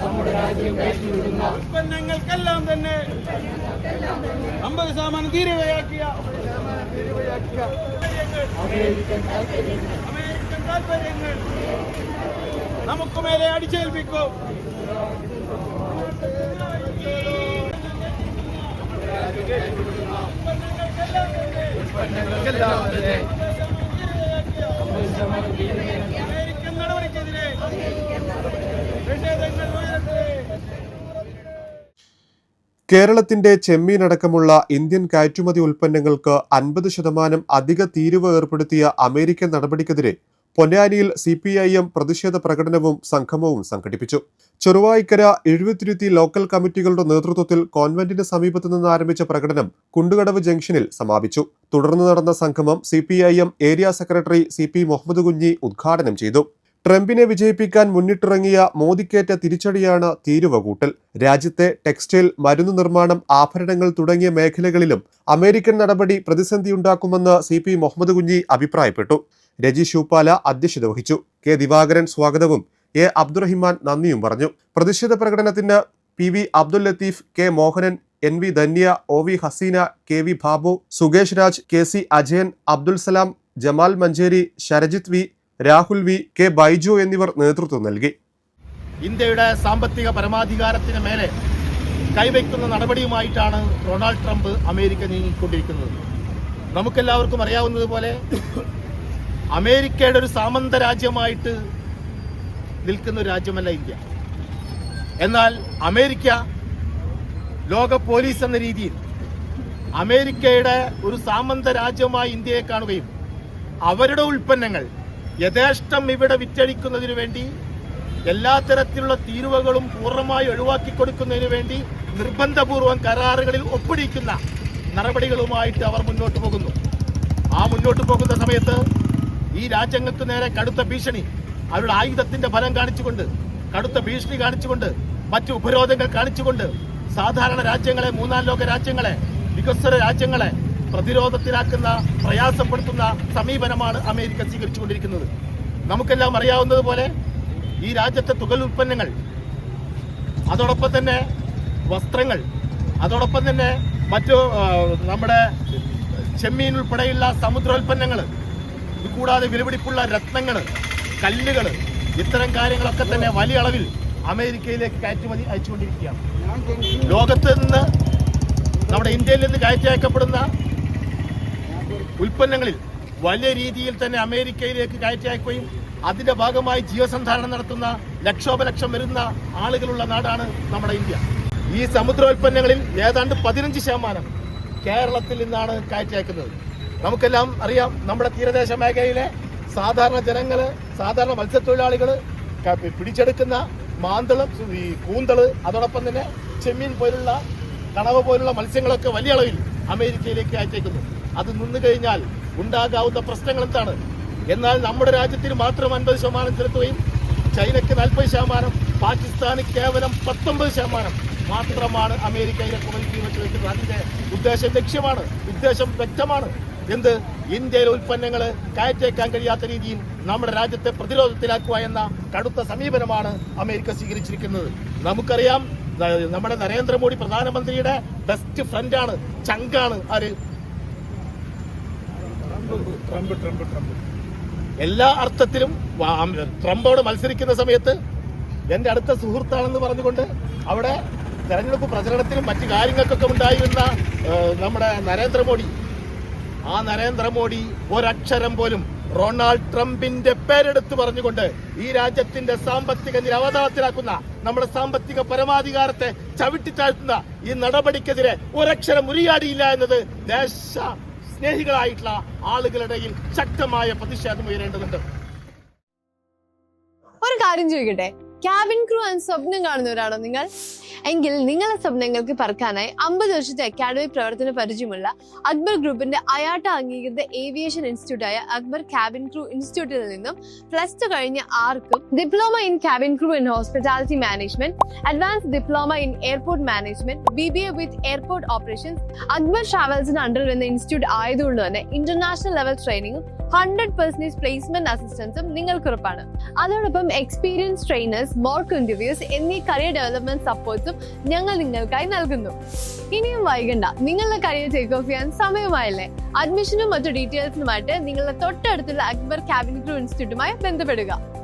നമ്മുടെ രാജ്യം കയറ്റിവിടുന്ന ഉൽപ്പന്നങ്ങൾക്കെല്ലാം തന്നെ അമ്പത് ശതമാനം തീരുവയാക്കിയ അമേരിക്കൻ താല്പര്യങ്ങൾ നമുക്ക് മേലെ അടിച്ചേൽപ്പിക്കും. അമേരിക്കൻ കേരളത്തിന്റെ ചെമ്മീനടക്കമുള്ള ഇന്ത്യൻ കയറ്റുമതി ഉൽപ്പന്നങ്ങൾക്ക് അൻപത് ശതമാനം അധിക തീരുവ ഏർപ്പെടുത്തിയ അമേരിക്കൻ നടപടിക്കെതിരെ പൊന്നാനിയിൽ സി പി ഐ എം പ്രതിഷേധ പ്രകടനവും സംഗമവും സംഘടിപ്പിച്ചു. ചെറുവായിക്കര എഴുപത്തിരുത്തി ലോക്കൽ കമ്മിറ്റികളുടെ നേതൃത്വത്തിൽ കോൺവെന്റിന് സമീപത്ത് നിന്ന് ആരംഭിച്ച പ്രകടനം കുണ്ടുകടവ് ജംഗ്ഷനിൽ സമാപിച്ചു. തുടർന്ന് നടന്ന സംഗമം C area secretary C Muhammad Kunhi ഉദ്ഘാടനം ചെയ്തു. ട്രംപിനെ വിജയിപ്പിക്കാൻ മുന്നിട്ടിറങ്ങിയ മോദിക്കേറ്റ തിരിച്ചടിയാണ് തീരുവ കൂട്ടൽ രാജ്യത്തെ ടെക്സ്റ്റൈൽ മരുന്ന് നിർമ്മാണം ആഭരണങ്ങൾ തുടങ്ങിയ മേഖലകളിലും അമേരിക്കൻ നടപടി പ്രതിസന്ധിയുണ്ടാക്കുമെന്ന് സി പി മുഹമ്മദ് കുഞ്ഞി അഭിപ്രായപ്പെട്ടു. രജി ഷൂപ്പാല അധ്യക്ഷത വഹിച്ചു. കെ ദിവാകരൻ സ്വാഗതവും എ അബ്ദുറഹിമാൻ നന്ദിയും പറഞ്ഞു. പ്രതിഷേധ പ്രകടനത്തിന് P V Abdul Latheef K Mohanan N V Dhanya O V Haseena K V Babu Sukesh Raj K C Ajayan Abdul Salam Jamal Manjeri Sharajith V Rahul V K Baiju എന്നിവർ നേതൃത്വം നൽകി. ഇന്ത്യയുടെ സാമ്പത്തിക പരമാധികാരത്തിന് മേലെ കൈവയ്ക്കുന്ന നടപടിയുമായിട്ടാണ് ഡൊണാൾഡ് ട്രംപ് അമേരിക്ക നീങ്ങിക്കൊണ്ടിരിക്കുന്നത്. നമുക്കെല്ലാവർക്കും അറിയാവുന്നതുപോലെ അമേരിക്കയുടെ ഒരു സാമന്ത രാജ്യമായിട്ട് നിൽക്കുന്ന ഒരു രാജ്യമല്ല ഇന്ത്യ. എന്നാൽ അമേരിക്ക ലോക പോലീസ് എന്ന രീതിയിൽ അമേരിക്കയുടെ ഒരു സാമന്ത രാജ്യമായി ഇന്ത്യയെ കാണുകയും അവരുടെ ഉൽപ്പന്നങ്ങൾ യഥേഷ്ടം ഇവിടെ വിറ്റഴിക്കുന്നതിനു വേണ്ടി എല്ലാ തരത്തിലുള്ള തീരുവകളും പൂർണമായി ഒഴിവാക്കി കൊടുക്കുന്നതിന് വേണ്ടി നിർബന്ധപൂർവം കരാറുകളിൽ ഒപ്പിടിക്കുന്ന നടപടികളുമായിട്ട് അവർ മുന്നോട്ട് പോകുന്നു. ആ മുന്നോട്ട് പോകുന്ന സമയത്ത് ഈ രാജ്യങ്ങൾക്ക് നേരെ കടുത്ത ഭീഷണി അവരുടെ ആയുധത്തിന്റെ ഫലം കാണിച്ചുകൊണ്ട് കടുത്ത ഭീഷണി കാണിച്ചുകൊണ്ട് മറ്റു ഉപരോധങ്ങൾ കാണിച്ചുകൊണ്ട് സാധാരണ രാജ്യങ്ങളെ മൂന്നാം ലോക രാജ്യങ്ങളെ വികസ്വര രാജ്യങ്ങളെ പ്രതിരോധത്തിലാക്കുന്ന പ്രയാസപ്പെടുത്തുന്ന സമീപനമാണ് അമേരിക്ക സ്വീകരിച്ചുകൊണ്ടിരിക്കുന്നത്. നമുക്കെല്ലാം അറിയാവുന്നതുപോലെ ഈ രാജ്യത്തെ തുകൽ ഉൽപ്പന്നങ്ങൾ അതോടൊപ്പം തന്നെ വസ്ത്രങ്ങൾ അതോടൊപ്പം തന്നെ മറ്റു നമ്മുടെ ചെമ്മീൻ ഉൾപ്പെടെയുള്ള സമുദ്രോൽപ്പന്നങ്ങൾ കൂടാതെ വിലപിടിപ്പുള്ള രത്നങ്ങൾ കല്ലുകൾ ഇത്തരം കാര്യങ്ങളൊക്കെ തന്നെ വലിയ അളവിൽ അമേരിക്കയിലേക്ക് കയറ്റുമതി അയച്ചുകൊണ്ടിരിക്കുകയാണ്. ലോകത്ത് നിന്ന് നമ്മുടെ ഇന്ത്യയിൽ നിന്ന് കയറ്റി അയക്കപ്പെടുന്ന ഉൽപ്പന്നങ്ങളിൽ വലിയ രീതിയിൽ തന്നെ അമേരിക്കയിലേക്ക് കയറ്റി അയക്കുകയും അതിന്റെ ഭാഗമായി ജീവസന്ധാരണം നടത്തുന്ന ലക്ഷോപലക്ഷം വരുന്ന ആളുകളുള്ള നാടാണ് നമ്മുടെ ഇന്ത്യ. ഈ സമുദ്രോൽപ്പന്നങ്ങളിൽ ഏതാണ്ട് പതിനഞ്ച് ശതമാനം കേരളത്തിൽ നിന്നാണ് കയറ്റി അയക്കുന്നത് നമുക്കെല്ലാം അറിയാം നമ്മുടെ തീരദേശ മേഖലയിലെ സാധാരണ ജനങ്ങൾ സാധാരണ മത്സ്യത്തൊഴിലാളികൾ പിടിച്ചെടുക്കുന്ന മാന്തളം ഈ കൂന്തൾ അതോടൊപ്പം തന്നെ ചെമ്മീൻ പോലുള്ള കണവ പോലുള്ള മത്സ്യങ്ങളൊക്കെ വലിയ അളവിൽ അമേരിക്കയിലേക്ക് അയച്ചേക്കുന്നു. അത് നിന്നു കഴിഞ്ഞാൽ ഉണ്ടാകാവുന്ന പ്രശ്നങ്ങൾ എന്താണ്? എന്നാൽ നമ്മുടെ രാജ്യത്തിന് മാത്രം അൻപത് ശതമാനം ചെലുത്തുകയും ചൈനയ്ക്ക് നാൽപ്പത് ശതമാനം പാകിസ്ഥാന് കേവലം പത്തൊമ്പത് ശതമാനം മാത്രമാണ് അമേരിക്ക ഇറക്കുമതി തീരുമാനിച്ചു വെക്കുന്നത്. അതിന്റെ ഉദ്ദേശം ലക്ഷ്യമാണ്. ഉദ്ദേശം വ്യക്തമാണ്. എന്ത്? ഇന്ത്യയിലെ ഉൽപ്പന്നങ്ങൾ കയറ്റേക്കാൻ കഴിയാത്ത രീതിയിൽ നമ്മുടെ രാജ്യത്തെ പ്രതിരോധത്തിലാക്കുക എന്ന കടുത്ത സമീപനമാണ് അമേരിക്ക സ്വീകരിച്ചിരിക്കുന്നത്. നമുക്കറിയാം നമ്മുടെ നരേന്ദ്രമോദി പ്രധാനമന്ത്രിയുടെ ബെസ്റ്റ് ഫ്രണ്ടാണ് ചങ്കാണ് ആര്? എല്ലാ അർത്ഥത്തിലും ട്രംപോട് മത്സരിക്കുന്ന സമയത്ത് എന്റെ അടുത്ത സുഹൃത്താണെന്ന് പറഞ്ഞുകൊണ്ട് അവിടെ തെരഞ്ഞെടുപ്പ് പ്രചരണത്തിലും മറ്റു കാര്യങ്ങൾക്കൊക്കെ ഉണ്ടായിരുന്ന നമ്മുടെ നരേന്ദ്രമോദി. ആ നരേന്ദ്രമോദി ഒരക്ഷരം പോലും റൊണാൾഡ് ട്രംപിന്റെ പേരെടുത്ത് പറഞ്ഞുകൊണ്ട് ഈ രാജ്യത്തിന്റെ സാമ്പത്തിക നില അവതാളത്തിലാക്കുന്ന നമ്മുടെ സാമ്പത്തിക പരമാധികാരത്തെ ചവിട്ടിത്താഴ്ത്തുന്ന ഈ നടപടിക്കെതിരെ ഒരക്ഷരം ഉരിയാടിയില്ല എന്നത് ദേശ സ്നേഹികളായിട്ടുള്ള ആളുകളുടെ ഇടയിൽ ശക്തമായ പ്രതിഷേധം ഉയരേണ്ടതുണ്ട്. ഒരു കാര്യം ചോദിക്കട്ടെ? ക്യാബിൻ ക്രൂ ആൻഡ് സ്വപ്നം കാണുന്നവരാണോ നിങ്ങൾ? എങ്കിൽ നിങ്ങളുടെ സ്വപ്നങ്ങൾക്ക് പറക്കാനായി അമ്പത് വർഷത്തെ അക്കാദമി പ്രവർത്തന പരിചയമുള്ള അക്ബർ ഗ്രൂപ്പിന്റെ അയാട്ട അംഗീകൃത ഏവിയേഷൻ ഇൻസ്റ്റിറ്റ്യൂട്ടായ അക്ബർ ക്യാബിൻ ക്രൂ ഇൻസ്റ്റിറ്റ്യൂട്ടിൽ നിന്നും പ്ലസ് ടു കഴിഞ്ഞ ആർക്കും diploma in cabin crew in hospitality management advance diploma in airport management B B A with airport operations Akbar ട്രാവൽസിന് under വരുന്ന ഇൻസ്റ്റിറ്റ്യൂട്ട് ആയതുകൊണ്ട് തന്നെ ഇന്റർനാഷണൽ ലെവൽ ട്രെയിനിങ്ങും ഹൺഡ്രഡ് പെർസെന്റേജ് പ്ലേസ്മെന്റ് അസിസ്റ്റൻസും നിങ്ങൾക്ക് ഉറപ്പാണ് അതോടൊപ്പം എക്സ്പീരിയൻസ് ട്രെയിനേഴ്സ് മോർക്ക് ഇന്റർവ്യൂസ് എന്നീ കരിയർ ഡെവലപ്മെന്റ് സപ്പോർട്ട്സും ഞങ്ങൾ നിങ്ങൾക്കായി നൽകുന്നു. ഇനിയും വൈകണ്ട. നിങ്ങളുടെ കരിയർ ടേക്ക് ഓഫ് ചെയ്യാൻ സമയമായല്ലേ? അഡ്മിഷനും മറ്റു ഡീറ്റെയിൽസിനുമായിട്ട് നിങ്ങളുടെ തൊട്ടടുത്തുള്ള അക്ബർ ക്രൂ ഇൻസ്റ്റിറ്റ്യൂട്ടുമായി ബന്ധപ്പെടുക.